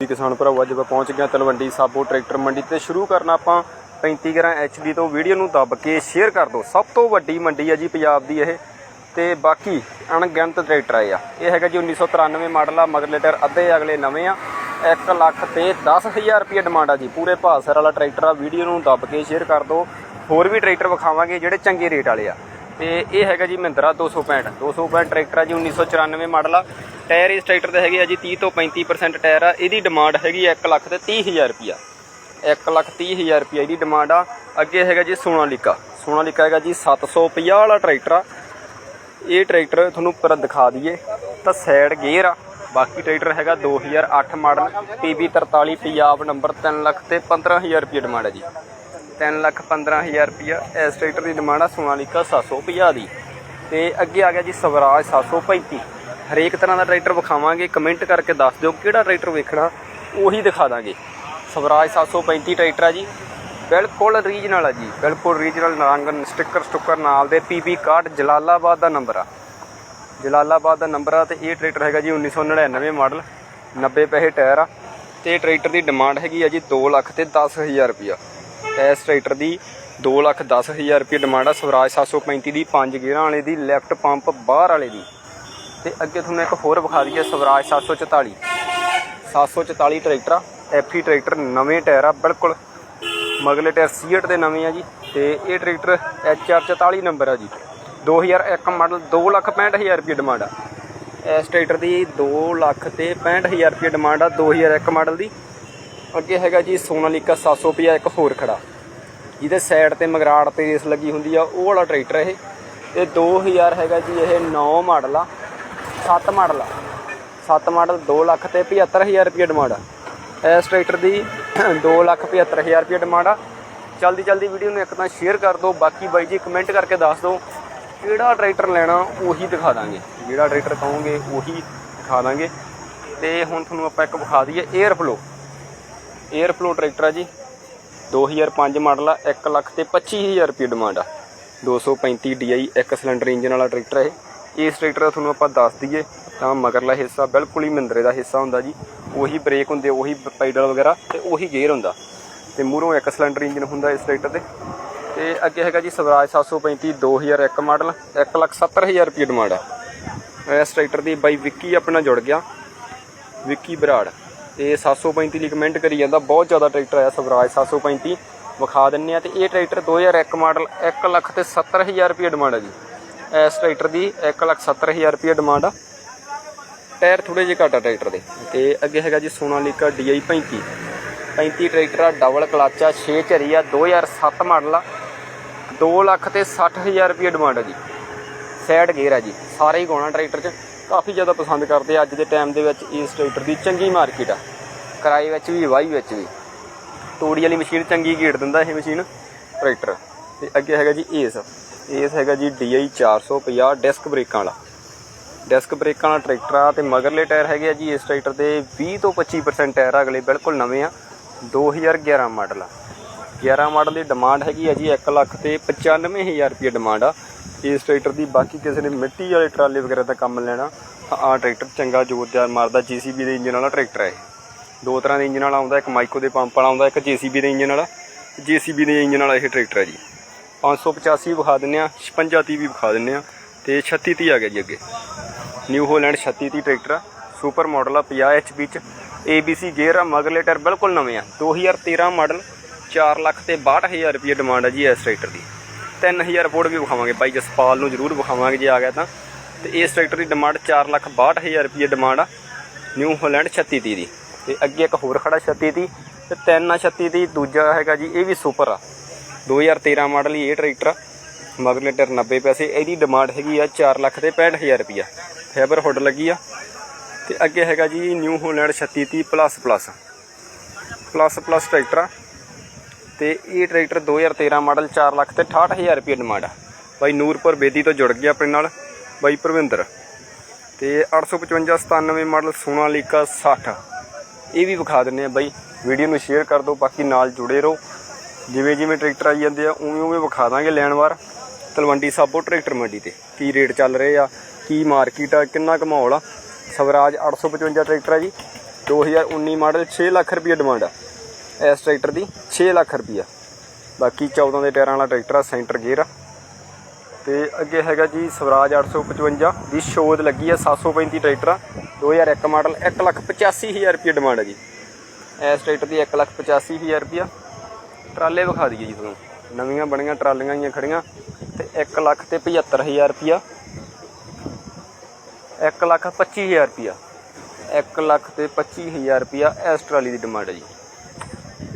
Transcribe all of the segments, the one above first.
ਜੀ ਕਿਸਾਨ ਭਰਾਓ, ਅੱਜ ਆਪਾਂ ਪਹੁੰਚ ਗਏ ਤਲਵੰਡੀ ਸਾਬੋ ਟਰੈਕਟਰ ਮੰਡੀ ਤੇ ਸ਼ੁਰੂ ਕਰਨਾ ਆਪਾਂ 35 ਗਰਾਂ ਐਚਡੀ ਤੋਂ ਵੀਡੀਓ ਨੂੰ ਦੱਬ ਕੇ ਸ਼ੇਅਰ ਕਰ ਦਿਓ। ਸਭ ਤੋਂ ਵੱਡੀ ਮੰਡੀ ਹੈ ਜੀ ਪੰਜਾਬ ਦੀ ਇਹ ਤੇ ਬਾਕੀ ਅਣਗਿਣਤ ਟਰੈਕਟਰ ਆਏ ਆ। ਇਹ ਹੈਗਾ ਜੀ 1993 ਮਾਡਲ ਆ ਮਗਰਲੇ ਟਾਇਰ ਅੱਧੇ ਅਗਲੇ ਨਵੇਂ ਆ। 1 ਲੱਖ ਤੇ 10000 ਰੁਪਏ ਡਿਮਾਂਡ ਆ ਜੀ। ਪੂਰੇ ਭਾਸਰ ਵਾਲਾ ਟਰੈਕਟਰ ਆ, ਵੀਡੀਓ ਨੂੰ ਦੱਬ ਕੇ ਸ਼ੇਅਰ ਕਰ ਦਿਓ। ਹੋਰ ਵੀ ਟਰੈਕਟਰ ਵਿਖਾਵਾਂਗੇ ਜਿਹੜੇ ਚੰਗੇ ਰੇਟ ਵਾਲੇ ਆ। ਤੇ ਇਹ ਹੈਗਾ ਜੀ ਮਹਿੰਦਰਾ 265 265 ਟਰੈਕਟਰ ਆ ਜੀ 1994 ਮਾਡਲ ਆ। ਟਾਇਰ ਇਸ ਟਰੈਕਟਰ ਦੇ ਹੈਗੇ ਆ ਜੀ 30 ਤੋਂ 35% ਟਾਇਰ ਆ। ਇਹਦੀ ਡਿਮਾਂਡ ਹੈਗੀ 1 ਲੱਖ ਤੇ 30000 ਰੁਪਿਆ 1 ਲੱਖ 30000 ਰੁਪਿਆ ਇਹਦੀ ਡਿਮਾਂਡ ਆ। ਅੱਗੇ ਹੈਗਾ ਜੀ ਸੋਨਾਲੀਕਾ। ਸੋਨਾਲੀਕਾ ਹੈਗਾ ਜੀ 750 ਵਾਲਾ ਟਰੈਕਟਰ ਆ। ਇਹ ਟਰੈਕਟਰ ਤੁਹਾਨੂੰ ਪਰ ਦਿਖਾ ਦਈਏ। ਤਾਂ ਸਾਈਡ ਗੇਅਰ ਆ। ਬਾਕੀ ਟਰੈਕਟਰ ਹੈਗਾ 2008 model. PB43 Punjab number 3 lakh ਤੇ 15000 ਰੁਪਏ ਡਿਮਾਂਡ ਹੈ ਜੀ। 3 ਲੱਖ 15000 ਰੁਪਏ ਇਸ ਟਰੈਕਟਰ ਦੀ ਡਿਮਾਂਡ ਆ ਸੋਨਾਲੀਕਾ 750 ਦੀ। ਤੇ ਅੱਗੇ ਆ ਗਿਆ ਜੀ ਸਵਰਾਜ 735 ਹਰੇਕ ਤਰ੍ਹਾਂ ਦਾ ਟਰੈਕਟਰ ਵਿਖਾਵਾਂਗੇ। ਕਮੈਂਟ ਕਰਕੇ ਦੱਸ ਦਿਓ ਕਿਹੜਾ ਟਰੈਕਟਰ ਵੇਖਣਾ। ਉਹੀ ਦਿਖਾ ਦਾਂਗੇ। ਸਵਰਾਜ 735 ਟਰੈਕਟਰ ਆ ਜੀ। ਬਿਲਕੁਲ ਰੀਜਨਲ ਆ ਜੀ। ਬਿਲਕੁਲ ਰੀਜਨਲ ਰੰਗ ਸਟicker ਸਟੁੱਕਰ ਨਾਲ ਦੇ। ਪੀਬੀ ਕਾਰਡ ਜਲਾਲਾਬਾਦ ਦਾ ਨੰਬਰ ਆ। ਜਲਾਲਾਬਾਦ ਦਾ ਨੰਬਰ ਆ ਤੇ ਇਹ ਟਰੈਕਟਰ ਹੈਗਾ ਜੀ 1999 ਮਾਡਲ। 90 ਪੈਸੇ ਟਾਇਰ ਆ। ਤੇ ਟਰੈਕਟਰ ਦੀ ਡਿਮਾਂਡ ਹੈਗੀ ਆ ਜੀ 2 ਲੱਖ ਤੇ 10000 ਰੁਪਿਆ ਇਸ ਟਰੈਕਟਰ ਦੀ 2 ਲੱਖ 10000 ਰੁਪਏ ਡਿਮਾਂਡ ਆ ਸਵਰਾਜ 735 ਦੀ 5 ਗੇਅਰਾਂ ਵਾਲੇ ਦੀ ਲੈਫਟ ਪੰਪ ਬਾਹਰ ਵਾਲੇ ਦੀ। ਤੇ ਅੱਗੇ ਤੁਹਾਨੂੰ ਇੱਕ ਹੋਰ ਵਿਖਾ ਦਈਏ ਸਵਰਾਜ 744 744 ਟਰੈਕਟਰ ਆ ਐਫੀ ਟਰੈਕਟਰ ਨਵੇਂ ਟਾਇਰ ਆ, ਬਿਲਕੁਲ ਮਗਲੇ ਟਾਇਰ ਸੀਟ ਦੇ ਨਵੇਂ ਆ ਜੀ। ਤੇ ਇਹ ਟਰੈਕਟਰ HR 44 ਨੰਬਰ ਆ ਜੀ। 2001 ਮਾਡਲ 265000 ਰੁਪਏ ਡਿਮਾਂਡ ਆ। ਇਸ ਟਰੈਕਟਰ ਦੀ 2 ਲੱਖ ਤੇ 65000 ਰੁਪਏ ਡਿਮਾਂਡ ਆ 2001 ਮਾਡਲ ਦੀ। ਅੱਗੇ ਹੈਗਾ ਜੀ ਸੋਨਾਲੀਕਾ 750 ਇੱਕ ਹੋਰ ਖੜਾ। ਜਿਹਦੇ ਸਾਈਡ ਤੇ ਮਗਰਾੜ ਤੇ ਰੇਸ ਲੱਗੀ ਹੁੰਦੀ ਆ, ਉਹ ਵਾਲਾ ਟਰੈਕਟਰ ਇਹ। ਤੇ 2000 ਹੈਗਾ ਜੀ, ਇਹ 9 ਮਾਡਲ ਆ 7 ਮਾਡਲ ਆ। 7 ਮਾਡਲ 2 ਲੱਖ ਤੇ 75000 ਰੁਪਏ ਡਿਮਾਂਡ ਆ। ਇਸ ਟਰੈਕਟਰ ਦੀ 2 ਲੱਖ 75000 ਰੁਪਏ ਡਿਮਾਂਡ ਆ। ਜਲਦੀ ਜਲਦੀ ਵੀਡੀਓ ਨੂੰ ਇੱਕ ਤਾਂ ਸ਼ੇਅਰ ਕਰ ਦਿਓ, ਬਾਕੀ ਬਾਈ ਜੀ ਕਮੈਂਟ ਕਰਕੇ ਦੱਸ ਦਿਓ, ਕਿਹੜਾ ਟਰੈਕਟਰ ਲੈਣਾ ਉਹੀ ਦਿਖਾ ਦਾਂਗੇ। ਜਿਹੜਾ ਟਰੈਕਟਰ ਕਹੋਗੇ ਉਹੀ ਦਿਖਾ ਦਾਂਗੇ। ਤੇ ਹੁਣ ਤੁਹਾਨੂੰ ਆਪਾਂ ਇੱਕ ਵਿਖਾ ਦਈਏ air flow air flow tractor ਆ ਜੀ। 2005 ਮਾਡਲ ਆ 1 ਲੱਖ ਤੇ 25000 ਰੁਪਏ ਡਿਮਾਂਡ ਆ। 235 DI ਇੱਕ ਸਿਲੰਡਰ ਇੰਜਨ ਵਾਲਾ ਟਰੈਕਟਰ ਹੈ ਇਸ ਟਰੈਕਟਰ ਦਾ ਤੁਹਾਨੂੰ ਆਪਾਂ ਦੱਸ ਦਈਏ, ਤਾਂ ਮਗਰਲਾ ਹਿੱਸਾ ਬਿਲਕੁਲ ਹੀ ਮਿੰਦਰੇ ਦਾ ਹਿੱਸਾ ਹੁੰਦਾ ਜੀ। ਉਹੀ ਬ੍ਰੇਕ ਹੁੰਦੇ, ਉਹੀ ਪੈਡਲ ਵਗੈਰਾ ਤੇ ਉਹੀ ਗੇਅਰ ਹੁੰਦਾ। ਤੇ ਮੂਹਰੋਂ ਇੱਕ ਸਿਲੰਡਰ ਇੰਜਨ ਹੁੰਦਾ ਇਸ ਟਰੈਕਟਰ 'ਤੇ। ਤੇ ਅੱਗੇ ਹੈਗਾ ਜੀ ਸਵਰਾਜ 735 2001 ਮਾਡਲ 170000 ਰੁਪਏ ਡਿਮਾਂਡ ਆ। ਇਸ ਟਰੈਕਟਰ ਦੀ ਬਾਈ ਵਿੱਕੀ ਆਪਣਾ ਜੁੜ ਗਿਆ, ਵਿੱਕੀ ਬਰਾੜ। ਤੇ 735 ਲਈ ਕਮੈਂਟ ਕਰੀ ਜਾਂਦਾ, ਬਹੁਤ ਜ਼ਿਆਦਾ ਟਰੈਕਟਰ ਆਇਆ ਸਵਰਾਜ 735 ਵਿਖਾ ਦਿੰਨੇ ਆ ਤੇ ਇਹ ਟਰੈਕਟਰ 2001 ਮਾਡਲ 1 ਲੱਖ ਤੇ 70000 ਰੁਪਏ ਡਿਮਾਂਡ ਆ ਜੀ। ਇਸ ਟਰੈਕਟਰ ਦੀ 1 ਲੱਖ 70000 ਰੁਪਏ ਡਿਮਾਂਡ ਆ। ਟਾਇਰ ਥੋੜੇ ਜਿਹੇ ਘੱਟ ਆ ਟਰੈਕਟਰ ਦੇ। ਤੇ ਅੱਗੇ ਹੈਗਾ ਜੀ ਸੋਨਾਲੀਕਾ DI 35 35 ਟਰੈਕਟਰ ਆ ਡਬਲ ਕਲਚ ਆ 6 ਝਰੀ ਆ 2007 ਮਾਡਲ ਆ। 2 ਲੱਖ ਤੇ 60000 ਰੁਪਏ ਡਿਮਾਂਡ ਆ ਜੀ। ਸਾਈਡ ਗੇਅਰ ਆ ਜੀ। ਸਾਰੇ ਹੀ ਗਾਉਣਾ ਟਰੈਕਟਰ 'ਚ। ਕਾਫੀ ਜ਼ਿਆਦਾ ਪਸੰਦ ਕਰਦੇ ਅੱਜ ਦੇ ਟਾਈਮ ਦੇ ਵਿੱਚ ਇਸ ਟਰੈਕਟਰ ਦੀ ਚੰਗੀ ਮਾਰਕੀਟ ਆ। ਕਿਰਾਏ ਵਿੱਚ ਵੀ, ਵਾਹੀ ਵਿੱਚ ਵੀ। ਤੋੜੀ ਵਾਲੀ ਮਸ਼ੀਨ ਚੰਗੀ ਗੇੜ ਦਿੰਦਾ ਇਹ ਮਸ਼ੀਨ ਟਰੈਕਟਰ। ਤੇ ਅੱਗੇ ਹੈਗਾ ਜੀ ਏਸ ਏਸ ਹੈਗਾ ਜੀ DI 450 ਡਿਸਕ ਬ੍ਰੇਕਾਂ ਵਾਲਾ। ਡਿਸਕ ਬ੍ਰੇਕਾਂ ਵਾਲਾ ਟਰੈਕਟਰ ਆ ਤੇ ਮਗਰਲੇ ਟਾਇਰ ਹੈਗੇ ਆ ਜੀ ਇਸ ਟਰੈਕਟਰ ਦੇ 20 ਤੋਂ 25% ਟਾਇਰ ਆ, ਅਗਲੇ ਬਿਲਕੁਲ ਨਵੇਂ ਆ। 2011 ਮਾਡਲ ਆ। 11 ਮਾਡਲ ਦੀ ਡਿਮਾਂਡ ਹੈਗੀ ਆ ਜੀ 1 ਲੱਖ ਤੇ 95000 ਰੁਪਏ ਡਿਮਾਂਡ ਆ। ਇਸ ਟਰੈਕਟਰ ਦੀ, ਬਾਕੀ ਕਿਸੇ ਨੇ ਮਿੱਟੀ ਵਾਲੇ ਟਰਾਲੇ ਵਗੈਰਾ ਦਾ ਕੰਮ ਲੈਣਾ, ਤਾਂ ਆ ਟਰੈਕਟਰ ਚੰਗਾ ਜ਼ੋਰਦਾਰ ਮਾਰਦਾ ਜੀਸੀਬੀ ਦੇ ਇੰਜਨ ਵਾਲਾ ਟਰੈਕਟਰ ਹੈ ਇਹ। ਦੋ ਤਰ੍ਹਾਂ ਦੇ ਇੰਜਨ ਵਾਲਾ ਆਉਂਦਾ, ਇੱਕ ਮਾਈਕੋ ਦੇ ਪੰਪ ਵਾਲਾ ਆਉਂਦਾ, ਇੱਕ ਜੀਸੀਬੀ ਦੇ ਇੰਜਨ ਵਾਲਾ। ਜੀਸੀਬੀ ਦੇ ਇੰਜਨ ਵਾਲਾ ਇਹ ਟਰੈਕਟਰ ਹੈ ਜੀ। 585 ਵਿਖਾ ਦਿੰਨੇ ਆ 56 30 ਵੀ ਵਿਖਾ ਦਿੰਨੇ ਆ ਤੇ 36 30 ਆ ਗਿਆ ਜੀ ਅੱਗੇ। ਨਿਊ ਹੋਲੈਂਡ 36 30 ਟਰੈਕਟਰ ਆ ਸੁਪਰ ਮਾਡਲ ਆ 50 HP ਚ। ABC ਗੇਅਰ ਆ, ਮਗਰਲੇ ਟਾਇਰ ਬਿਲਕੁਲ ਨਵੇਂ ਆ। 2013 ਮਾਡਲ 4 ਲੱਖ ਤੇ 62000 ਰੁਪਏ ਡਿਮਾਂਡ ਆ ਜੀ ਇਸ ਟਰੈਕਟਰ ਦੀ। 3000 ਫੋੜ ਵੀ ਵਿਖਾਵਾਂਗੇ ਬਾਈ ਜਸਪਾਲ ਨੂੰ ਜ਼ਰੂਰ ਵਿਖਾਵਾਂਗੇ ਜੇ ਆ ਗਿਆ ਤਾਂ। ਤੇ ਇਸ ਟਰੈਕਟਰ ਦੀ ਡਿਮਾਂਡ 4 ਲੱਖ 62000 ਰੁਪਏ ਡਿਮਾਂਡ ਆ, ਨਿਊ ਹੋਲੈਂਡ 36 30 ਦੀ। ਤੇ ਅੱਗੇ ਇੱਕ ਹੋਰ ਖੜਾ 36 30 ਤੇ 3 ਆ 36 ਦੀ ਦੂਜਾ ਹੈਗਾ ਜੀ, ਇਹ ਵੀ ਸੁਪਰ ਆ। 2013 ਮਾਡਲ ਹੀ ਇਹ ਟਰੈਕਟਰ ਆ ਮਗਰਲੇ ਟਾਇਰ 90 ਪੈਸੇ, ਇਹਦੀ ਡਿਮਾਂਡ ਹੈਗੀ ਆ 4 ਲੱਖ ਤੇ 65000 ਰੁਪਿਆ ਫਾਈਬਰ ਹੁੱਡ ਲੱਗੀ ਆ। ਤੇ ਅੱਗੇ ਹੈਗਾ ਜੀ, New Holland 3630 plus plus. Plus plus tractor ਆ। ਤੇ ਇਹ ਟਰੈਕਟਰ 2013 ਮਾਡਲ 4 ਲੱਖ ਤੇ 68000 ਰੁਪਏ ਡਿਮਾਂਡ ਆ। ਬਾਈ ਨੂਰਪੁਰ ਬੇਦੀ ਤੋਂ ਜੁੜ ਗਿਆ ਆਪਣੇ ਨਾਲ, ਬਾਈ ਪ੍ਰਵਿੰਦਰ। ਤੇ 855 97 ਮਾਡਲ ਸੋਨਾਲੀਕਾ 60 ਇਹ ਵੀ ਵਿਖਾ ਦਿੰਨੇ ਆ ਬਾਈ। ਵੀਡੀਓ ਨੂੰ ਸ਼ੇਅਰ ਕਰ ਦਿਓ, ਬਾਕੀ ਨਾਲ ਜੁੜੇ ਰਹੋ। ਜਿਵੇਂ ਜਿਵੇਂ ਟਰੈਕਟਰ ਆਈ ਜਾਂਦੇ ਆ, ਉਵੇਂ ਉਵੇਂ ਵਿਖਾ ਦਾਂਗੇ ਲੈਣ ਵਾਰ। ਤਲਵੰਡੀ ਸਾਬੋ ਟਰੈਕਟਰ ਮੰਡੀ ਤੇ। ਕੀ ਰੇਟ ਚੱਲ ਰਹੇ ਆ, ਕੀ ਮਾਰਕੀਟ ਆ, ਕਿੰਨਾ ਕੁ ਮਾਹੌਲ ਆ। ਸਵਰਾਜ 855 ਟਰੈਕਟਰ ਆ ਜੀ। 2019 ਮਾਡਲ 6 ਲੱਖ ਰੁਪਏ ਡਿਮਾਂਡ ਆ। ਇਸ ਟਰੈਕਟਰ ਦੀ 6 ਲੱਖ ਰੁਪਈਆ। ਬਾਕੀ 14 ਦੇ ਟਾਇਰਾਂ ਵਾਲਾ ਟਰੈਕਟਰ ਆ, ਸੈਂਟਰ ਗੇਅਰ ਆ। ਤੇ ਅੱਗੇ ਹੈਗਾ ਜੀ ਸਵਰਾਜ 855 ਦੀ ਸ਼ੋਦ ਲੱਗੀ ਆ 735 ਟਰੈਕਟਰ ਆ। 2001 ਮਾਡਲ 185000 ਰੁਪਏ ਡਿਮਾਂਡ ਹੈ ਜੀ। ਇਸ ਟਰੈਕਟਰ ਦੀ 185000 ਰੁਪਿਆ ਟਰਾਲੇ ਵਿਖਾ ਦਈਏ ਜੀ ਤੁਹਾਨੂੰ। ਨਵੀਆਂ ਬਣੀਆਂ ਟਰਾਲੀਆਂ ਆਈਆਂ ਖੜੀਆਂ ਤੇ 1 ਲੱਖ ਤੇ 75000 ਰੁਪਿਆ 1 ਲੱਖ 25000 ਰੁਪਿਆ 1 ਲੱਖ ਤੇ 25000 ਰੁਪਿਆ ਇਸ ਟਰਾਲੀ ਦੀ ਡਿਮਾਂਡ ਹੈ ਜੀ।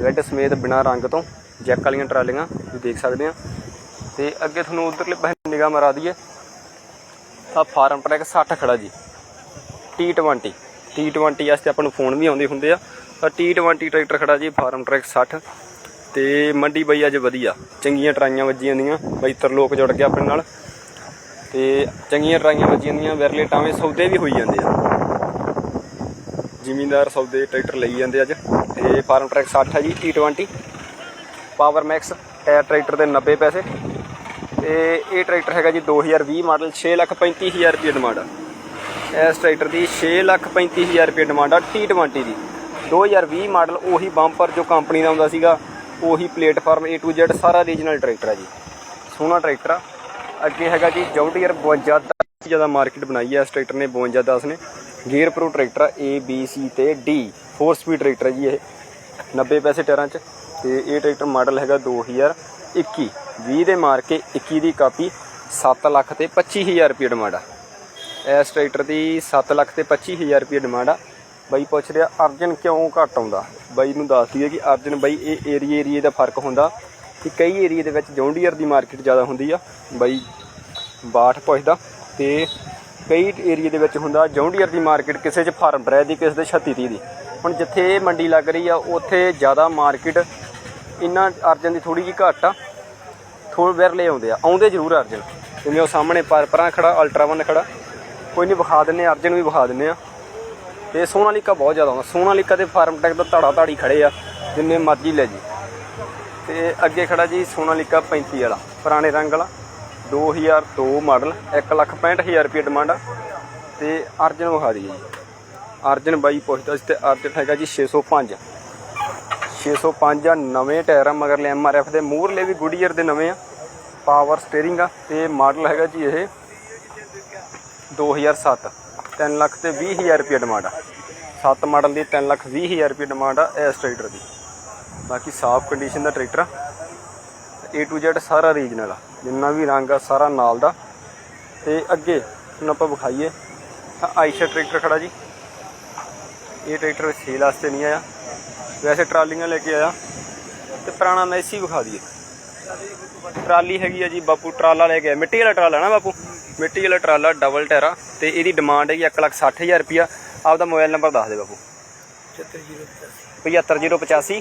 ਰੈੱਡ ਸਮੇਤ ਬਿਨਾ ਰੰਗ ਤੋਂ ਜੈਕ ਵਾਲੀਆਂ ਟਰਾਲੀਆਂ ਤੁਸੀਂ ਦੇਖ ਸਕਦੇ ਆ। ਤੇ ਅੱਗੇ ਤੁਹਾਨੂੰ ਉਧਰਲੇ ਪਾਸੇ ਨਿਗਾਹ ਮਰਾ ਦਈਏ। ਤਾਂ ਫਾਰਮ ਟਰੈਕ 60 ਖੜਾ ਜੀ। T20 T20 ਵਾਸਤੇ ਆਪਾਂ ਨੂੰ ਫੋਨ ਵੀ ਆਉਂਦੇ ਹੁੰਦੇ ਆ। ਤਾਂ T20 ਟਰੈਕਟਰ ਖੜਾ ਜੀ, ਫਾਰਮ ਟਰੈਕ 60 ਤੇ ਮੰਡੀ ਬਈ ਅੱਜ ਵਧੀਆ। ਚੰਗੀਆਂ ਟਰਾਈਆਂ ਵੱਜੀਆਂ ਦੀਆਂ ਬਈ ਤਰਲੋਕ ਜੁੜ ਗਿਆ ਆਪਣੇ ਨਾਲ। ਤੇ ਚੰਗੀਆਂ ਟਰਾਈਆਂ ਵੱਜੀਆਂ ਦੀਆਂ ਵਿਰਲੇ ਟਾਵੇਂ ਸੌਦੇ ਵੀ ਹੋਈ ਜਾਂਦੇ ਆ। ਜ਼ਿਮੀਂਦਾਰ ਸੌਦੇ ਟਰੈਕਟਰ ਲਈ ਜਾਂਦੇ ਅੱਜ। ਤੇ ਫਾਰਮ ਟਰੈਕ 60 ਹੈ ਜੀ T20 power Max tyre tractor ਦੇ 90 ਪੈਸੇ। ਤੇ ਇਹ ਟਰੈਕਟਰ ਹੈਗਾ ਜੀ 2020 ਮਾਡਲ 635000 ਰੁਪਏ ਡਿਮਾਂਡ ਆ। ਇਸ ਟਰੈਕਟਰ ਦੀ 635000 ਰੁਪਏ ਡਿਮਾਂਡ ਆ T20 ਦੀ। 2020 ਮਾਡਲ ਉਹੀ ਬੰਪਰ ਜੋ ਕੰਪਨੀ ਦਾ ਹੁੰਦਾ ਸੀਗਾ, ਉਹੀ ਪਲੇਟਫਾਰਮ A to Z ਸਾਰਾ ਰੀਜਨਲ ਟਰੈਕਟਰ ਆ ਜੀ। ਸੋਹਣਾ ਟਰੈਕਟਰ ਆ। ਅੱਗੇ ਹੈਗਾ ਜੀ ਜੌਂਡੀਅਰ 52 ਦਾ ਜ਼ਿਆਦਾ ਮਾਰਕੀਟ ਬਣਾਈ ਹੈ ਇਸ ਟਰੈਕਟਰ ਨੇ 52 10 ਨੇ। ਗੇਅਰ ਪ੍ਰੋ ਟਰੈਕਟਰ ਆ A, B, C ਤੇ D 4 ਸਪੀਡ ਟਰੈਕਟਰ ਜੀ ਇਹ। 90 ਪੈਸੇ ਟਾਇਰਾਂ 'ਚ। ਤੇ ਇਹ ਟਰੈਕਟਰ ਮਾਡਲ ਹੈਗਾ 2021 20 ਦੇ ਮਾਰ ਕੇ 21 ਦੀ ਕਾਪੀ 7 ਲੱਖ ਤੇ 25000 ਰੁਪਏ ਡਿਮਾਂਡ ਆ। ਇਸ ਟਰੈਕਟਰ ਦੀ 7 ਲੱਖ ਤੇ 25000 ਰੁਪਏ ਡਿਮਾਂਡ ਆ। ਬਾਈ ਪੁੱਛ ਰਿਹਾ, ਅਰਜਨ ਕਿਉਂ ਘੱਟ ਆਉਂਦਾ? ਬਾਈ ਨੂੰ ਦੱਸ ਦਈਏ ਕਿ ਅਰਜਨ ਬਾਈ, ਇਹ ਏਰੀਏ ਏਰੀਏ ਦਾ ਫ਼ਰਕ ਹੁੰਦਾ ਕਿ ਕਈ ਏਰੀਏ ਦੇ ਵਿੱਚ ਜੌਂਡੀਅਰ ਦੀ ਮਾਰਕੀਟ ਜ਼ਿਆਦਾ ਹੁੰਦੀ ਆ। ਬਾਈ ਬਾਠ ਪੁੱਛਦਾ ਤੇ ਕਈ ਏਰੀਏ ਦੇ ਵਿੱਚ ਹੁੰਦਾ ਜੌਂਡੀਅਰ ਦੀ ਮਾਰਕੀਟ ਕਿਸੇ 'ਚ ਫਾਰਮ ਬਰੈ ਦੀ ਕਿਸੇ ਦੇ 36 30 ਦੀ। ਹੁਣ ਜਿੱਥੇ ਇਹ ਮੰਡੀ ਲੱਗ ਰਹੀ ਆ, ਉੱਥੇ ਜ਼ਿਆਦਾ ਮਾਰਕੀਟ ਇਹਨਾਂ ਅਰਜਨ ਦੀ ਥੋੜੀ ਜਿਹੀ ਘੱਟ ਆ। ਥੋੜੇ ਵਿਰਲੇ ਆਉਂਦੇ ਆ। ਆਉਂਦੇ ਜ਼ਰੂਰ ਅਰਜਨ। ਜਿਵੇਂ ਉਹ ਸਾਹਮਣੇ ਪਰ, ਪਰਾਂ ਖੜਾ ਅਲਟਰਾ ਵਨ ਖੜਾ। ਕੋਈ ਨਹੀਂ ਵਿਖਾ ਦਿੰਨੇ ਅਰਜਨ ਵੀ ਵਿਖਾ ਦਿੰਨੇ ਆ। ਤੇ ਸੋਨਾਲੀਕਾ ਬਹੁਤ ਜ਼ਿਆਦਾ ਆਉਂਦਾ। ਸੋਨਾਲੀਕਾ ਦੇ ਫਾਰਮ ਟੈਕ ਦਾ ਧੜਾ ਧਾੜੀ ਖੜੇ ਆ, ਜਿੰਨੇ ਮਰਜ਼ੀ ਲੈ ਜੀ। ਤੇ ਅੱਗੇ ਖੜਾ ਜੀ ਸੋਨਾਲੀਕਾ 35 ਵਾਲਾ, ਪੁਰਾਣੇ ਰੰਗ ਵਾਲਾ। 2002 ਮਾਡਲ 165000 ਰੁਪਏ ਡਿਮਾਂਡ ਆ। ਤੇ ਅਰਜਨ ਵਿਖਾ ਦਈਏ ਜੀ। ਅਰਜਨ ਬਾਈ ਪੁੱਛਦਾ ਸੀ ਤੇ ਅਰਜਨ ਹੈਗਾ ਜੀ 605 605 ਆ, ਨਵੇਂ ਟਾਇਰ ਆ, ਮਗਰਲੇ ਐਮਆਰਐਫ ਦੇ। ਮੂਹਰਲੇ ਵੀ ਗੁਡੀਅਰ ਦੇ ਨਵੇਂ ਆ। ਪਾਵਰ ਸਟੀਅਰਿੰਗ ਆ ਤੇ ਮਾਡਲ ਹੈਗਾ ਜੀ ਇਹ 2007 3 ਲੱਖ ਤੇ 20000 ਰੁਪਏ ਡਿਮਾਂਡ ਆ। 7 ਮਾਡਲ ਦੀ 3 ਲੱਖ 20000 ਰੁਪਏ ਡਿਮਾਂਡ ਆ ਇਸ ਟਰੈਕਟਰ ਦੀ। ਬਾਕੀ ਸਾਫ਼ ਕੰਡੀਸ਼ਨ ਦਾ ਟਰੈਕਟਰ ਆ। A to Z ਸਾਰਾ ਰੀਜਨਲ ਆ। ਜਿੰਨਾ ਵੀ ਰੰਗ ਆ, ਸਾਰਾ ਨਾਲ ਦਾ। ਤੇ ਅੱਗੇ ਹੁਣ ਆਪਾਂ ਵਿਖਾਈਏ। ਆਹ ਆਇਸ਼ਾ ਟਰੈਕਟਰ ਖੜਾ ਜੀ। ਇਹ ਟਰੈਕਟਰ ਸੇਲ ਵਾਸਤੇ ਨਹੀਂ ਆਇਆ। ਵੈਸੇ ਟਰਾਲੀਆਂ ਲੈ ਕੇ ਆਇਆ ਤੇ ਪੁਰਾਣਾ ਮੈਸੀ ਵਿਖਾ ਦਈਏ। ਟਰਾਲੀ ਹੈਗੀ ਆ ਜੀ ਬਾਪੂ ਟਰਾਲਾ ਲੈ ਕੇ ਆਇਆ। ਮਿੱਟੀ ਵਾਲਾ ਟਰਾਲਾ ਨਾ ਬਾਪੂ? ਮਿੱਟੀ ਵਾਲਾ ਟਰਾਲਾ ਡਬਲ ਟਾਇਰਾ ਤੇ ਇਹਦੀ ਡਿਮਾਂਡ ਹੈਗੀ 160000 ਰੁਪਿਆ ਆਪਦਾ ਮੋਬਾਈਲ ਨੰਬਰ ਦੱਸ ਦੇ ਬਾਪੂ। 75085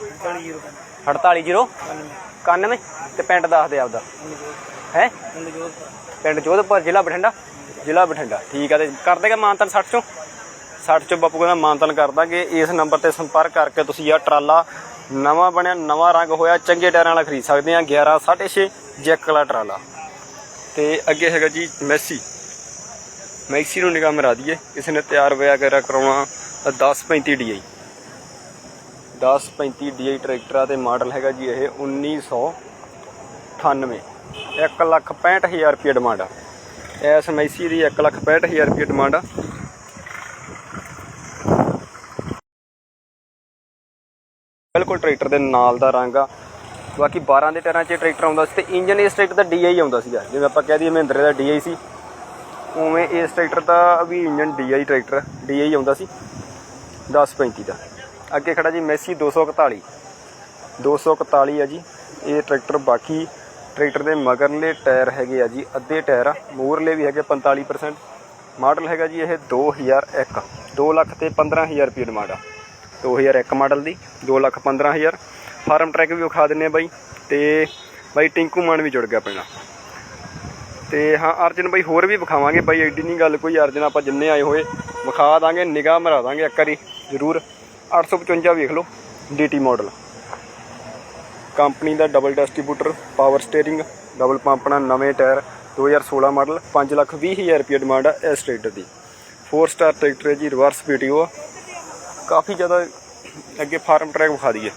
48091 ਤੇ ਪਿੰਡ ਦੱਸ ਦੇ ਆਪਦਾ। ਹੈ? ਪਿੰਡ ਜੋਧਪੁਰ। ਜ਼ਿਲ੍ਹਾ ਬਠਿੰਡਾ। ਜ਼ਿਲ੍ਹਾ ਬਠਿੰਡਾ। ਠੀਕ ਆ ਤੇ ਕਰ ਦੇਗਾ ਮਾਨਤਨ 60 ਚੋਂ? 60 ਚੋਂ ਬਾਪੂ ਕਹਿੰਦਾ ਮਾਨਤਨ ਕਰ ਦਾਂਗੇ। ਇਸ ਨੰਬਰ ਤੇ ਸੰਪਰਕ ਕਰਕੇ ਤੁਸੀਂ ਆ ਟਰਾਲਾ ਨਵਾਂ ਬਣਿਆ, ਨਵਾਂ ਰੰਗ ਹੋਇਆ, ਚੰਗੇ ਟਾਇਰਾਂ ਵਾਲਾ ਖਰੀਦ ਸਕਦੇ ਆ 11 6.5 ਜੈਕ ਵਾਲਾ ਟਰਾਲਾ। ਤੇ ਅੱਗੇ ਹੈਗਾ ਜੀ ਮੈਸੀ। ਮੈਕਸੀ ਨੂੰ ਨਿਗਾਹ ਮਰਾ ਦਈਏ। ਕਿਸੇ ਨੇ ਤਿਆਰ ਵਗੈਰਾ ਕਰਾਉਣਾ ਤਾਂ 1035 DI 1035 DI ਟਰੈਕਟਰ ਆ ਤੇ ਮਾਡਲ ਹੈਗਾ ਜੀ ਇਹ 1998 1 ਲੱਖ 65000 ਰੁਪਏ ਡਿਮਾਂਡ ਆ। ਇਸ ਮੈਸੀ ਦੀ 1 ਲੱਖ 65000 ਰੁਪਏ ਡਿਮਾਂਡ ਆ। ਬਿਲਕੁਲ ਟਰੈਕਟਰ ਦੇ ਨਾਲ ਦਾ ਰੰਗ ਆ। ਬਾਕੀ 12 ਦੇ ਟਾਇਰਾਂ 'ਚ ਟਰੈਕਟਰ ਆਉਂਦਾ ਸੀ ਤੇ ਇੰਜਨ ਇਸ ਟਰੈਕਟਰ ਦਾ DI ਆਉਂਦਾ ਸੀਗਾ। ਜਿਵੇਂ ਆਪਾਂ ਕਹਿ ਦਈਏ ਮਹਿੰਦਰੇ ਦਾ DI ਸੀ। ਉਵੇਂ ਇਸ ਟਰੈਕਟਰ ਦਾ ਵੀ ਇੰਜਨ DI ਟਰੈਕਟਰ DI ਆਉਂਦਾ ਸੀ। 1035 ਦਾ। ਅੱਗੇ ਖੜਾ ਜੀ ਮੈਸੀ 241 241 ਆ ਜੀ। ਇਹ ਟਰੈਕਟਰ ਬਾਕੀ ਟਰੈਕਟਰ ਦੇ ਮਗਰਲੇ ਟਾਇਰ ਹੈਗੇ ਆ ਜੀ। ਅੱਧੇ ਟਾਇਰ ਆ। ਮੂਰਲੇ ਵੀ ਹੈਗੇ 45% ਮਾਡਲ ਹੈਗਾ ਜੀ ਇਹ 2001 2 ਲੱਖ ਤੇ 15000 ਰੁਪਏ ਡਿਮਾਂਡ ਆ। 2001 ਮਾਡਲ ਦੀ 2 ਲੱਖ 15000 ਫਾਰਮ ਟਰੈਕ ਵੀ ਵਿਖਾ ਦਿੰਨੇ ਆ ਬਾਈ। ਤੇ ਬਾਈ ਟਿੰਕੂ ਮਾਨ ਵੀ ਜੁੜ ਗਿਆ ਆਪਣੇ ਨਾਲ। ਤੇ ਹਾਂ, ਅਰਜਨ ਬਾਈ ਹੋਰ ਵੀ ਵਿਖਾਵਾਂਗੇ ਬਾਈ। ਐਡੀ ਨਹੀਂ ਗੱਲ ਕੋਈ, ਅਰਜਨ ਆਪਾਂ ਜਿੰਨੇ ਆਏ ਹੋਏ, ਵਿਖਾ ਦਾਂਗੇ, ਨਿਗਾਹ ਮਰਾ ਦਾਂਗੇ ਇੱਕ ਵਾਰੀ, ਜ਼ਰੂਰ। 855 ਵੇਖ ਲਓ ਡੀਟੀ ਮਾਡਲ। ਕੰਪਨੀ ਦਾ double distributor power steering double pump ਨਾਲ ਨਵੇਂ ਟਾਇਰ 2016 ਮਾਡਲ 5 ਲੱਖ 20 ਹਜ਼ਾਰ ਰੁਪਏ ਡਿਮਾਂਡ ਆ ਇਸ ਟਰੈਕਟਰ ਦੀ। 4 ਸਟਾਰ ਟਰੈਕਟਰ ਹੈ ਜੀ ਰਿਵਰਸ ਵੀਡੀਓ ਆ। ਕਾਫੀ ਜ਼ਿਆਦਾ ਅੱਗੇ ਫਾਰਮ ਟਰੈਕ ਵਿਖਾ ਦਈਏ।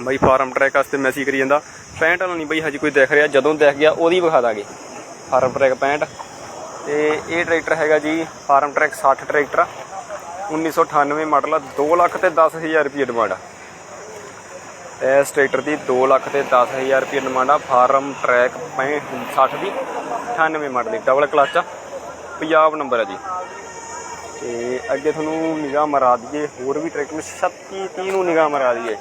ਬਾਈ ਫਾਰਮ ਟਰੈਕ ਵਾਸਤੇ ਮੈਸੇਜ ਕਰੀ ਜਾਂਦਾ। 65 ਵਾਲਾ ਨਹੀਂ ਬਈ, ਹਜੇ ਕੋਈ ਦੇਖ ਰਿਹਾ, ਜਦੋਂ ਦੇਖ ਗਿਆ, ਉਹਦੀ ਵਿਖਾ ਦਾਂਗੇ। ਫਾਰਮ ਟਰੈਕ 65 ਤੇ ਇਹ ਟਰੈਕਟਰ ਹੈਗਾ ਜੀ, ਫਾਰਮ ਟਰੈਕ 60 ਟਰੈਕਟਰ ਆ। 1998 ਮਾਡਲ ਆ 2 ਲੱਖ ਤੇ 10000 ਰੁਪਏ ਡਿਮਾਂਡ ਆ। ਇਸ ਟਰੈਕਟਰ ਦੀ 2 ਲੱਖ ਤੇ 10000 ਰੁਪਏ ਡਿਮਾਂਡ ਆ, ਫਾਰਮ ਟਰੈਕ 60 ਦੀ 98 ਮਾਡਲ ਦੀ ਡਬਲ ਕਲਚ ਆ। ਪੰਜਾਬ ਨੰਬਰ ਆ ਜੀ। ਤੇ ਅੱਗੇ ਤੁਹਾਨੂੰ ਨਿਗਾਹ ਮਰਾ ਦਈਏ, ਹੋਰ ਵੀ ਟਰੈਕਟਰ 36 30 ਨੂੰ ਨਿਗਾਹ ਮਰਾ ਦਈਏ।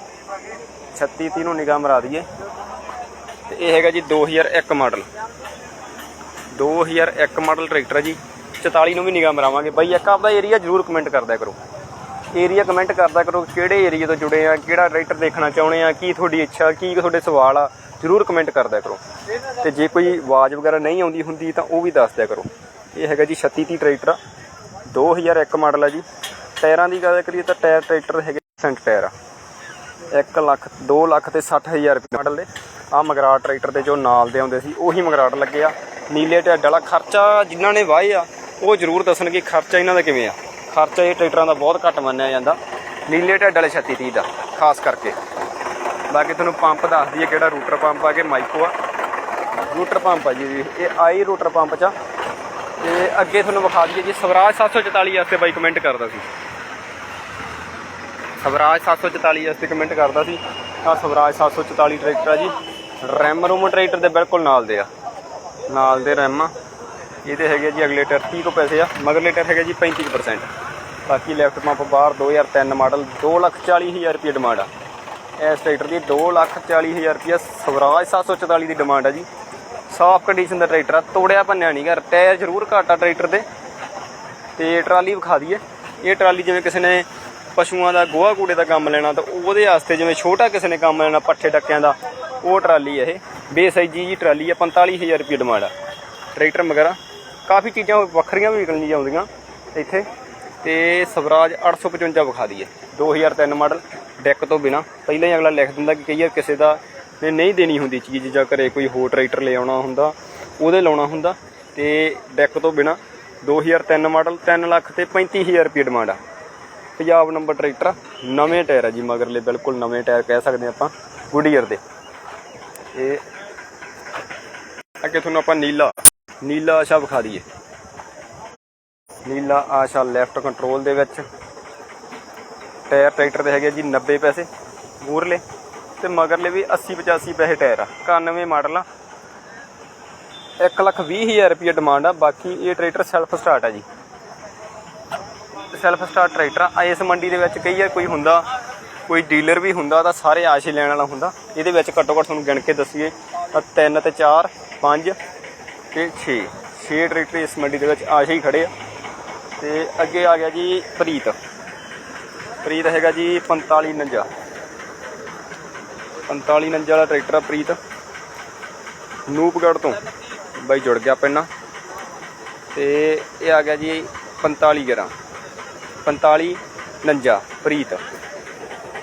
36 30 ਨੂੰ ਨਿਗਾਹ ਮਰਾ ਦਈਏ। ਤੇ ਇਹ ਹੈਗਾ ਜੀ 2001 ਮਾਡਲ। 2001 ਮਾਡਲ ਟਰੈਕਟਰ ਹੈ ਜੀ। 44 ਨੂੰ ਵੀ ਨਿਗਾਹ ਮਰਾਵਾਂਗੇ। ਬਾਈ, ਇੱਕ ਆਪਦਾ ਏਰੀਆ ਜਰੂਰ ਕਮੈਂਟ ਕਰਦਾ ਕਰੋ। ਏਰੀਆ ਕਮੈਂਟ ਕਰਦਾ ਕਰੋ ਕਿਹੜੇ ਏਰੀਆ ਤੋਂ ਜੁੜੇ ਆ, ਕਿਹੜਾ ਟਰੈਕਟਰ ਦੇਖਣਾ ਚਾਹੁੰਦੇ ਆ, ਕੀ ਤੁਹਾਡੀ ਇੱਛਾ, ਕੀ ਤੁਹਾਡੇ ਸਵਾਲ ਆ, ਜਰੂਰ ਕਮੈਂਟ ਕਰਦਾ ਕਰੋ। ਤੇ ਜੇ ਕੋਈ ਆਵਾਜ਼ ਵਗੈਰਾ ਨਹੀਂ ਆਉਂਦੀ ਹੁੰਦੀ ਤਾਂ ਉਹ ਵੀ ਦੱਸਦਿਆ ਕਰੋ। ਇਹ ਹੈਗਾ ਜੀ 36 30 ਟਰੈਕਟਰ ਆ। 2001 ਮਾਡਲ ਹੈ ਜੀ। ਟਾਇਰਾਂ ਦੀ ਗੱਲ ਕਰੀਏ ਤਾਂ ਟਾਇਰ ਟਰੈਕਟਰ ਹੈਗੇ ਸੈਂਟ ਟਾਇਰ ਆ। 1 ਲੱਖ 2 ਲੱਖ ਤੇ 60000 ਰੁਪਏ ਮਾਡਲ ਦੇ। ਆ ਮਗਰਾਟ ਟਰੈਕਟਰ ਦੇ ਜੋ ਨਾਲ ਦੇ ਆਉਂਦੇ ਸੀ, ਉਹੀ ਮਗਰਾਟ ਲੱਗੇ ਆ। ਨੀਲੇ ਢੱਡ ਵਾਲਾ ਖਰਚਾ ਜਿਨ੍ਹਾਂ ਨੇ ਵਾਹੇ ਆ, ਉਹ ਜ਼ਰੂਰ ਦੱਸਣਗੇ ਖਰਚਾ ਇਹਨਾਂ ਦਾ ਕਿਵੇਂ ਆ। ਖਰਚਾ ਇਹ ਟਰੈਕਟਰਾਂ ਦਾ ਬਹੁਤ ਘੱਟ ਮੰਨਿਆ ਜਾਂਦਾ। ਨੀਲੇ ਢੱਡ ਵਾਲੇ 36 30 ਦਾ, ਖਾਸ ਕਰਕੇ। ਬਾਕੀ ਤੁਹਾਨੂੰ ਪੰਪ ਦੱਸ ਦਈਏ ਕਿਹੜਾ ਰੂਟਰ ਪੰਪ ਆ, ਕਿ ਮਾਈਕੋ ਆ। ਰੂਟਰ ਪੰਪ ਆ ਜੀ, ਇਹ ਆਈ ਰੂਟਰ ਪੰਪ ਚ ਆ। ਤੇ ਅੱਗੇ ਤੁਹਾਨੂੰ ਵਿਖਾ ਦਈਏ ਜੀ, ਸਵਰਾਜ 744 ਵਾਸਤੇ ਬਾਈ ਕਮੈਂਟ ਕਰਦਾ ਸੀ। ਸਵਰਾਜ 744 ਵਾਸਤੇ ਕਮੈਂਟ ਕਰਦਾ ਸੀ। ਆ ਸਵਰਾਜ 744 ਟਰੈਕਟਰ ਆ ਜੀ। ਰੈਮ ਰੂਮ ਟਰੈਕਟਰ ਦੇ ਬਿਲਕੁਲ ਨਾਲ ਦੇ ਆ। ਨਾਲ ਦੇ ਰੈਮ ਆ। ਇਹਦੇ ਹੈਗੇ ਜੀ ਅਗਲੇ ਟਾਇਰ 30 ਕੋ ਪੈਸੇ ਆ। ਮਗਰਲੇ ਟਾਇਰ ਹੈਗੇ ਜੀ 35% ਬਾਕੀ ਲੈਫਟ ਪੰਪ ਬਾਹਰ 2003 ਮਾਡਲ 240000 ਰੁਪਏ ਡਿਮਾਂਡ ਆ। ਇਸ ਟਰੈਕਟਰ ਦੀ 240000 ਰੁਪਏ ਸਵਰਾਜ 744 ਦੀ ਡਿਮਾਂਡ ਆ ਜੀ। ਸਾਫ਼ ਕੰਡੀਸ਼ਨ ਦਾ ਟਰੈਕਟਰ ਆ, ਤੋੜਿਆ ਭੰਨਿਆ ਨਹੀਂ ਗਾ ਟਾਇਰ ਜ਼ਰੂਰ ਘੱਟ ਆ ਟਰੈਕਟਰ ਦੇ ਤੇ ਟਰਾਲੀ ਵਿਖਾ ਦਈਏ। ਇਹ ਟਰਾਲੀ ਜਿਵੇਂ ਕਿਸੇ ਨੇ ਪਸ਼ੂਆਂ ਦਾ ਗੋਹਾ ਕੂੜੇ ਦਾ ਕੰਮ ਲੈਣਾ, ਤਾਂ ਉਹਦੇ ਵਾਸਤੇ ਜਿਵੇਂ ਛੋਟਾ ਕਿਸੇ ਨੇ ਕੰਮ ਲੈਣਾ ਪੱਠੇ ਟੱਕਿਆਂ ਦਾ, ਉਹ ਟਰਾਲੀ ਇਹ। ਬੇਸਾਈਜੀ ਜੀ ਟਰਾਲੀ ਆ 45000 ਰੁਪਏ ਡਿਮਾਂਡ ਆ। ਟਰੈਕਟਰ ਵਗੈਰਾ ਕਾਫੀ ਚੀਜ਼ਾਂ ਵੱਖਰੀਆਂ ਵੀ ਨਿਕਲਣੀਆਂ ਆਉਂਦੀਆਂ ਇੱਥੇ। ਤੇ ਸਵਰਾਜ 855 ਵਿਖਾ ਦਈਏ। 2003 ਮਾਡਲ ਡੈਕ ਤੋਂ ਬਿਨਾ। ਪਹਿਲਾਂ ਹੀ ਅਗਲਾ ਲਿਖ ਦਿੰਦਾ ਕਿ ਕਈ ਵਾਰ ਕਿਸੇ ਦਾ ਨੇ ਨਹੀਂ ਦੇਣੀ ਹੁੰਦੀ ਚੀਜ਼ ਜਾਂ ਘਰੇ ਕੋਈ ਹੋਰ ਟਰੈਕਟਰ ਲੈ ਆਉਣਾ ਹੁੰਦਾ ਉਹਦੇ ਲਾਉਣਾ ਹੁੰਦਾ ਤੇ ਡੈਕ ਤੋਂ ਬਿਨਾ 2003 ਮਾਡਲ 3 ਲੱਖ ਤੇ 35000 ਰੁਪਏ ਡਿਮਾਂਡ ਆ। ਪੰਜਾਬ ਨੰਬਰ ਟਰੈਕਟਰ ਆ, ਨਵੇਂ ਟਾਇਰ ਆ ਜੀ ਮਗਰਲੇ ਬਿਲਕੁਲ ਨਵੇਂ ਟਾਇਰ ਕਹਿ ਸਕਦੇ ਆਪਾਂ ਗੁਡੀਅਰ ਦੇ। ਇਹ ਅੱਗੇ ਤੁਹਾਨੂੰ ਆਪਾਂ ਨੀਲਾ ਨੀਲਾ ਆਸ਼ਾ ਵਿਖਾ ਦਈਏ। ਨੀਲਾ ਆਸ਼ਾ ਲੈਫਟ ਕੰਟਰੋਲ ਦੇ ਵਿੱਚ। ਟਾਇਰ ਟਰੈਕਟਰ ਦੇ ਹੈਗੇ ਜੀ 90 ਪੈਸੇ ਮੂਰਲੇ ਤੇ ਮਗਰਲੇ ਵੀ 80 85 ਪੈਸੇ ਟਾਇਰ ਆ। 91 ਮਾਡਲ ਆ। 1 ਲੱਖ 20 ਹਜ਼ਾਰ ਰੁਪਏ ਡਿਮਾਂਡ ਆ। ਬਾਕੀ ਇਹ ਟਰੈਕਟਰ ਸੈਲਫ ਸਟਾਰਟ ਆ ਜੀ। ਸੈਲਫ ਸਟਾਰਟ ਟਰੈਕਟਰ ਆ। ਇਸ ਮੰਡੀ ਦੇ ਵਿੱਚ ਕਈ ਵਾਰ ਕੋਈ ਹੁੰਦਾ, ਕੋਈ ਡੀਲਰ ਵੀ ਹੁੰਦਾ, ਤਾਂ ਸਾਰੇ ਆਸ਼ੇ ਲੈਣ ਵਾਲਾ ਹੁੰਦਾ। ਇਹਦੇ ਵਿੱਚ ਘੱਟੋ ਘੱਟ ਤੁਹਾਨੂੰ ਗਿਣ ਕੇ ਦੱਸੀਏ, ਤਾਂ 3 ਤੇ 4 5 ਤੇ 6 6 ਟਰੈਕਟਰ ਇਸ ਮੰਡੀ ਦੇ ਵਿੱਚ ਆਸ਼ੇ ਹੀ ਖੜੇ ਆ। ਤੇ ਅੱਗੇ ਆ ਗਿਆ ਜੀ ਪ੍ਰੀਤ। ਪ੍ਰੀਤ ਹੈਗਾ ਜੀ 4549 4549 ਵਾਲਾ ਟਰੈਕਟਰ ਆ ਪ੍ਰੀਤ। ਨੂਪਗੜ ਤੋਂ ਬਾਈ ਜੁੜ ਗਿਆ ਪਹਿਲਾਂ ਤੇ ਇਹ ਆ ਗਿਆ ਜੀ 45 11 45 49 ਪ੍ਰੀਤ।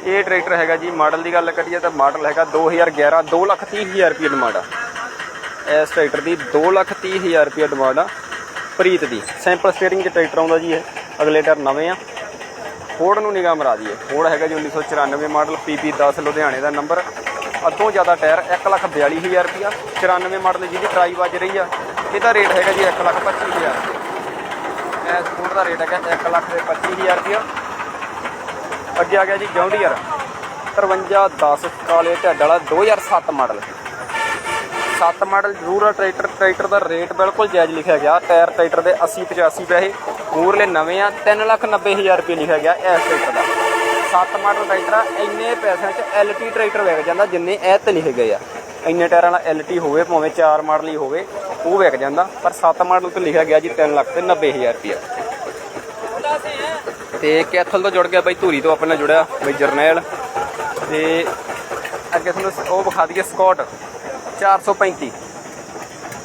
ਇਹ ਟਰੈਕਟਰ ਹੈਗਾ ਜੀ, ਮਾਡਲ ਦੀ ਗੱਲ ਕਰੀਏ ਤਾਂ ਮਾਡਲ ਹੈਗਾ 2011 2 ਲੱਖ 30 ਹਜ਼ਾਰ ਰੁਪਏ ਡਿਮਾਂਡ ਆ। ਇਸ ਟਰੈਕਟਰ ਦੀ 2 ਲੱਖ 30 ਹਜ਼ਾਰ ਰੁਪਏ ਡਿਮਾਂਡ ਆ ਪ੍ਰੀਤ ਦੀ। ਸੈਂਪਲ ਸਟੀਅਰਿੰਗ 'ਚ ਟਰੈਕਟਰ ਆਉਂਦਾ ਜੀ ਇਹ। ਅਗਲੇ ਟਾਇਰ ਨਵੇਂ ਆ। ਫੋਰਡ ਨੂੰ ਨਿਗਾਹ ਮਰਾ ਦਈਏ। ਫੋਰਡ ਹੈਗਾ ਜੀ 1994 ਮਾਡਲ ਪੀਪੀ 10 ਲੁਧਿਆਣੇ ਦਾ ਨੰਬਰ। ਅੱਧੋਂ ਜ਼ਿਆਦਾ ਟਾਇਰ 1 ਲੱਖ 42000 ਰੁਪਿਆ 94 ਮਾਡਲ ਜਿਹਦੀ ਟਰਾਈ ਵੱਜ ਰਹੀ ਆ। ਇਹਦਾ ਰੇਟ ਹੈਗਾ ਜੀ 1 ਲੱਖ 25000 ਇਸ ਫੋਰਡ ਦਾ ਰੇਟ ਹੈਗਾ 1 ਲੱਖ ਤੇ 25000 ਰੁਪਿਆ ਅੱਗੇ ਆ ਗਿਆ ਜੀ ਜੌਂਡੀਅਰ। 5310 ਕਾਲੇ ਢੱਡ ਵਾਲਾ 2007 ਮਾਡਲ। 7 ਮਾਡਲ ਜ਼ਰੂਰ ਆ, ਟਰੈਕਟਰ ਟਰੈਕਟਰ ਦਾ ਰੇਟ ਬਿਲਕੁਲ ਜਾਇਜ਼ ਲਿਖਿਆ ਗਿਆ। ਟਾਇਰ ਟਰੈਕਟਰ ਦੇ 80 85 ਪੈਸੇ, ਮੂਰਲੇ ਨਵੇਂ ਆ 390000 ਰੁਪਏ ਲਿਖਿਆ ਗਿਆ ਇਸ ਟਰੈਕਟਰ ਦਾ। 7 ਮਾਡਲ ਟਰੈਕਟਰ ਆ, ਇੰਨੇ ਪੈਸਿਆਂ 'ਚ ਐਲਟੀ ਟਰੈਕਟਰ ਵਿਕ ਜਾਂਦਾ, ਜਿੰਨੇ ਇਹ ਤੇ ਲਿਖੇ ਗਏ ਆ। ਇੰਨੇ ਟਾਇਰਾਂ ਵਾਲਾ ਐਲਟੀ ਹੋਵੇ, ਭਾਵੇਂ 4 ਮਾਡਲ ਹੀ ਹੋਵੇ, ਉਹ ਵਿਕ ਜਾਂਦਾ, ਪਰ 7 ਮਾਡਲ ਤੇ ਲਿਖਿਆ ਗਿਆ ਜੀ 3 ਲੱਖ ਤੇ 90000 ਰੁਪਏ ਤੇ ਕੈਥਲ ਤੋਂ ਜੁੜ ਗਿਆ ਬਾਈ ਧੂਰੀ ਤੋਂ, ਆਪਣੇ ਨਾਲ ਜੁੜਿਆ, ਬਾਈ ਜਰਨੈਲ। ਤੇ ਅੱਗੇ ਤੁਹਾਨੂੰ ਉਹ ਵਿਖਾ ਦਈਏ ਸਕਾਟ। 435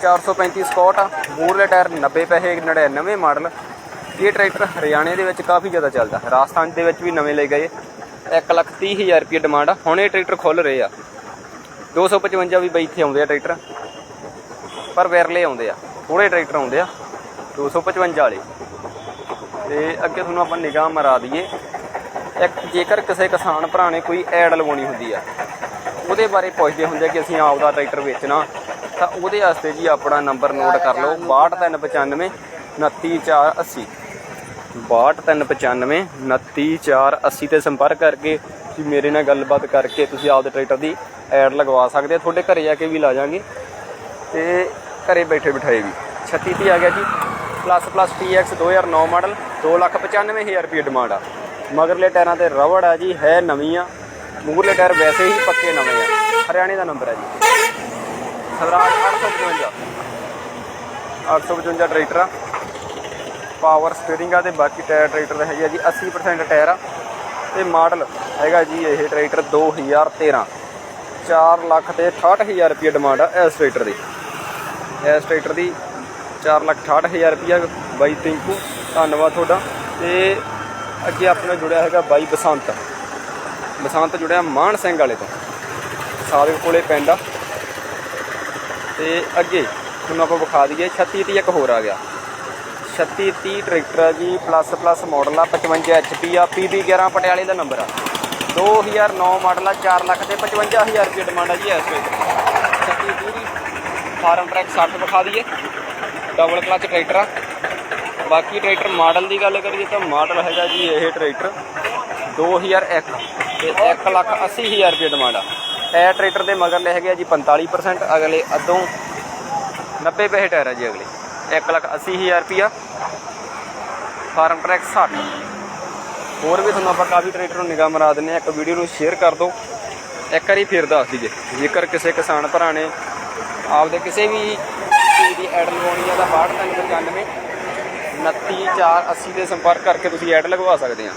435 ਸਕਾਟ ਆ। ਮੂਰਲੇ ਟਾਇਰ 90 ਪੈਸੇ 99 ਮਾਡਲ। ਇਹ ਟਰੈਕਟਰ ਹਰਿਆਣੇ ਦੇ ਵਿੱਚ ਕਾਫੀ ਜ਼ਿਆਦਾ ਚੱਲਦਾ। ਰਾਜਸਥਾਨ ਦੇ ਵਿੱਚ ਵੀ ਨਵੇਂ ਲਏ ਗਏ। 1 ਲੱਖ 30 ਹਜ਼ਾਰ ਰੁਪਏ ਡਿਮਾਂਡ ਆ। ਹੁਣ ਇਹ ਟਰੈਕਟਰ ਖੁੱਲ ਰਹੇ ਆ। 255 ਵੀ ਬਈ ਇੱਥੇ ਆਉਂਦੇ ਆ ਟਰੈਕਟਰ। ਪਰ ਵਿਰਲੇ ਆਉਂਦੇ ਆ। ਥੋੜੇ ਟਰੈਕਟਰ ਆਉਂਦੇ ਆ। 255 ਵਾਲੇ। ਤੇ ਅੱਗੇ ਤੁਹਾਨੂੰ ਆਪਾਂ ਨਿਗਾਹ ਮਰਾ ਦਈਏ। ਇੱਕ ਜੇਕਰ ਕਿਸੇ ਕਿਸਾਨ ਭਰਾ ਨੇ ਕੋਈ ਐਡ ਲਵਾਉਣੀ ਹੁੰਦੀ ਆ ਉਹਦੇ ਬਾਰੇ ਪੁੱਛਦੇ ਹੁੰਦੇ ਆ ਕਿ ਅਸੀਂ ਆਪਦਾ ਟਰੈਕਟਰ ਵੇਚਣਾ। ਤਾਂ ਉਹਦੇ ਵਾਸਤੇ ਜੀ ਆਪਣਾ ਨੰਬਰ ਨੋਟ ਕਰ ਲਓ 62395 29480 62395 29480 ਤੇ ਸੰਪਰਕ ਕਰਕੇ ਤੁਸੀਂ ਮੇਰੇ ਨਾਲ ਗੱਲਬਾਤ ਕਰਕੇ ਤੁਸੀਂ ਆਪਦੇ ਟਰੈਕਟਰ ਦੀ ਐਡ ਲਗਵਾ ਸਕਦੇ ਹੋ। ਤੁਹਾਡੇ ਘਰੇ ਜਾ ਕੇ ਵੀ ਲਾ ਜਾਾਂਗੇ। ਤੇ ਘਰੇ ਬੈਠੇ ਬਿਠਾਏ ਵੀ। 36 ਤੀ ਆ ਗਿਆ ਜੀ। ਪਲੱਸ ਪਲੱਸ TX 2009 ਮਾਡਲ 295000 ਰੁਪਏ ਡਿਮਾਂਡ ਆ। ਮਗਰਲੇ ਟਾਇਰਾਂ ਤੇ ਰਵੜ ਆ ਜੀ, ਹੈ ਨਵੀਂ ਆ। ਮੂਹਰਲੇ ਟਾਇਰ ਵੈਸੇ ਹੀ ਪੱਕੇ ਨਵੇਂ ਆ। ਹਰਿਆਣੇ ਦਾ ਨੰਬਰ ਹੈ ਜੀ। ਸਵਰਾਜ 855 855 ਟਰੈਕਟਰ ਆ। ਪਾਵਰ ਸਟੀਅਰਿੰਗ ਆ ਤੇ ਬਾਕੀ ਟਾਇਰ ਟਰੈਕਟਰ ਦਾ ਹੈਗਾ ਜੀ 80% ਟਾਇਰ ਆ। ਤੇ ਮਾਡਲ ਹੈਗਾ ਜੀ ਇਹ ਟਰੈਕਟਰ 2013 4 ਲੱਖ ਤੇ 68000 ਰੁਪਏ ਡਿਮਾਂਡ ਆ ਇਸ ਟਰੈਕਟਰ ਦੀ। ਇਸ ਟਰੈਕਟਰ ਦੀ 4 ਲੱਖ 68000 ਰੁਪਏ ਬਾਈ ਟਿੰਕੂ ਧੰਨਵਾਦ ਤੁਹਾਡਾ। ਤੇ ਅੱਗੇ ਆਪਣੇ ਜੁੜਿਆ ਹੈਗਾ ਬਾਈ ਬਸੰਤ। ਬਸੰਤ ਜੁੜਿਆ ਮਾਨ ਸਿੰਘ ਵਾਲੇ ਤੋਂ। ਸਾਦਿਕ ਕੋਲੇ ਪਿੰਡ ਆ। ਤੇ ਅੱਗੇ, ਤੁਹਾਨੂੰ ਆਪਾਂ ਵਿਖਾ ਦਈਏ 36 ਤੀ ਇੱਕ ਹੋਰ ਆ ਗਿਆ। 36 30 ਟਰੈਕਟਰ ਆ ਜੀ ਪਲੱਸ ਪਲੱਸ ਮਾਡਲ ਆ 55 HP ਆ PB 11 ਪਟਿਆਲੇ ਦਾ ਨੰਬਰ ਆ। 2009 ਮਾਡਲ ਆ 4 ਲੱਖ ਤੇ 55000 ਰੁਪਏ ਡਿਮਾਂਡ ਆ ਜੀ ਇਸ ਵੇਲੇ। 36 30 ਦੀ ਫਾਰਮ ਟਰੈਕ 60 ਵਿਖਾ ਦਈਏ। ਡਬਲ ਕਲਚ ਟਰੈਕਟਰ ਆ। ਬਾਕੀ ਟਰੈਕਟਰ ਮਾਡਲ ਦੀ ਗੱਲ ਕਰੀਏ ਤਾਂ ਮਾਡਲ ਹੈਗਾ ਜੀ ਇਹ ਟਰੈਕਟਰ 2001 ਤੇ 1 ਲੱਖ 80000 ਰੁਪਏ ਡਿਮਾਂਡ ਆ। ਇਹ ਟਰੈਕਟਰ ਦੇ ਮਗਰਲੇ ਹੈਗੇ ਆ ਜੀ 45% ਅਗਲੇ ਅੱਧੋਂ 90 ਪੈਸੇ ਟਾਇਰ ਆ ਜੀ ਅਗਲੇ। 1 ਲੱਖ 80000 ਰੁਪਿਆ ਫਾਰਮ ਟਰੈਕ 60 ਹੋਰ ਵੀ ਤੁਹਾਨੂੰ ਆਪਾਂ ਕਾਫੀ ਟਰੈਕਟਰ ਨੂੰ ਨਿਗਾਹ ਮਰਾ ਦਿੰਨੇ ਆ ਇੱਕ ਵੀਡੀਓ ਨੂੰ ਸ਼ੇਅਰ ਕਰ ਦਿਓ। ਇੱਕ ਵਾਰੀ ਫਿਰ ਦੱਸ ਦਈਏ, ਜੇਕਰ ਕਿਸੇ ਕਿਸਾਨ ਭਰਾ ਨੇ ਆਪਦੇ ਕਿਸੇ ਵੀ ਚੀਜ਼ ਦੀ ਐਡ ਲਗਾਉਣੀ ਆ ਤਾਂ 6295 29480 ਦੇ ਸੰਪਰਕ ਕਰਕੇ ਤੁਸੀਂ ਐਡ ਲਗਵਾ ਸਕਦੇ ਆ।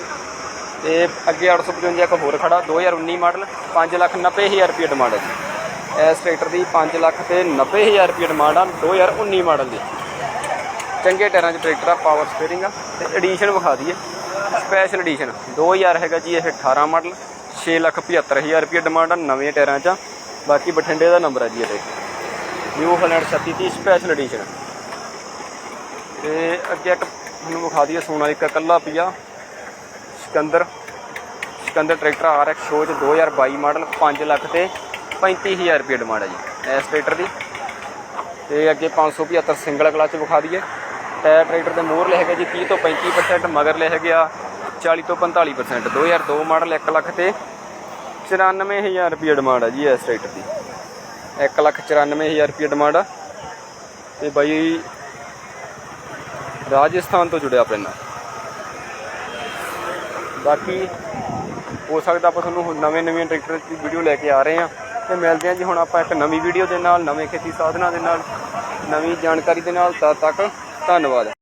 ਤੇ ਅੱਗੇ 855 ਇੱਕ ਹੋਰ ਖੜਾ 2019 ਮਾਡਲ 590000 ਰੁਪਏ ਡਿਮਾਂਡ ਹੈ ਜੀ। ਇਸ ਟਰੈਕਟਰ ਦੀ 5 ਲੱਖ ਤੇ 90000 ਰੁਪਏ ਡਿਮਾਂਡ ਆ 2019 ਮਾਡਲ ਦੀ। ਚੰਗੇ ਟਾਇਰਾਂ 'ਚ ਟਰੈਕਟਰ ਆ ਪਾਵਰ ਸਟੀਅਰਿੰਗ ਆ, ਤੇ ਐਡੀਸ਼ਨ ਵਿਖਾ ਦਈਏ। ਸਪੈਸ਼ਲ ਐਡੀਸ਼ਨ 2000 ਹੈਗਾ ਜੀ, ਇਹ 18 ਮਾਡਲ 6 ਲੱਖ 75000 ਰੁਪਏ ਡਿਮਾਂਡ ਆ, ਨਵੇਂ ਟਾਇਰਾਂ 'ਚ ਬਾਕੀ ਬਠਿੰਡੇ ਦਾ ਨੰਬਰ ਹੈ ਜੀ ਇਹਦੇ। ਨਿਊ ਹਲੈਂਡ 3630 ਸਪੈਸ਼ਲ ਐਡੀਸ਼ਨ ਤੇ ਅੱਗੇ ਇੱਕ ਤੁਹਾਨੂੰ ਵਿਖਾ ਦਈਏ ਸੋਨਾਲੀਕਾ ਕੱਲਾ ਪਿਆ। Sikandar. Sikandar tractor RX show 'ਚ 2022 ਮਾਡਲ 5 ਲੱਖ ਤੇ 35000 ਰੁਪਏ ਡਿਮਾਂਡ ਹੈ ਜੀ, ਇਸ ਟਰੈਕਟਰ ਦੀ। ਤੇ ਅੱਗੇ 575 ਸਿੰਗਲ ਕਲਚ ਵਿਖਾ ਦਈਏ। ਟਾਇਰ ਟਰੈਕਟਰ ਦੇ ਮੋਹਰ ਲੈ ਹੈਗੇ ਜੀ 30 ਤੋਂ 35% ਮਗਰ ਲੈ ਹੈਗੇ ਆ 40 ਤੋਂ 45% 2002 ਮਾਡਲ 1 ਲੱਖ ਤੇ 94000 ਰੁਪਏ ਡਿਮਾਂਡ ਹੈ ਜੀ, ਇਸ ਟਰੈਕਟਰ ਦੀ। 1 ਲੱਖ 94000 ਰੁਪਏ ਡਿਮਾਂਡ ਆ। ਤੇ ਬਾਈ ਰਾਜਸਥਾਨ ਤੋਂ ਜੁੜਿਆ ਆਪਣੇ ਨਾਲ ਬਾਕੀ ਹੋ ਸਕਦਾ ਆਪਾਂ ਤੁਹਾਨੂੰ ਨਵੇਂ ਨਵੇਂ ਟਰੈਕਟਰ ਦੀ ਵੀਡੀਓ ਲੈ ਕੇ ਆ ਰਹੇ ਹਾਂ ਤੇ ਮਿਲਦੇ ਹਾਂ ਜੀ ਹੁਣ ਆਪਾਂ ਇੱਕ ਨਵੀਂ ਵੀਡੀਓ ਦੇ ਨਾਲ, ਨਵੇਂ ਖੇਤੀ ਸਾਧਨਾਂ ਦੇ ਨਾਲ, ਨਵੀਂ ਜਾਣਕਾਰੀ ਦੇ ਨਾਲ, ਤਦ ਤੱਕ ਧੰਨਵਾਦ।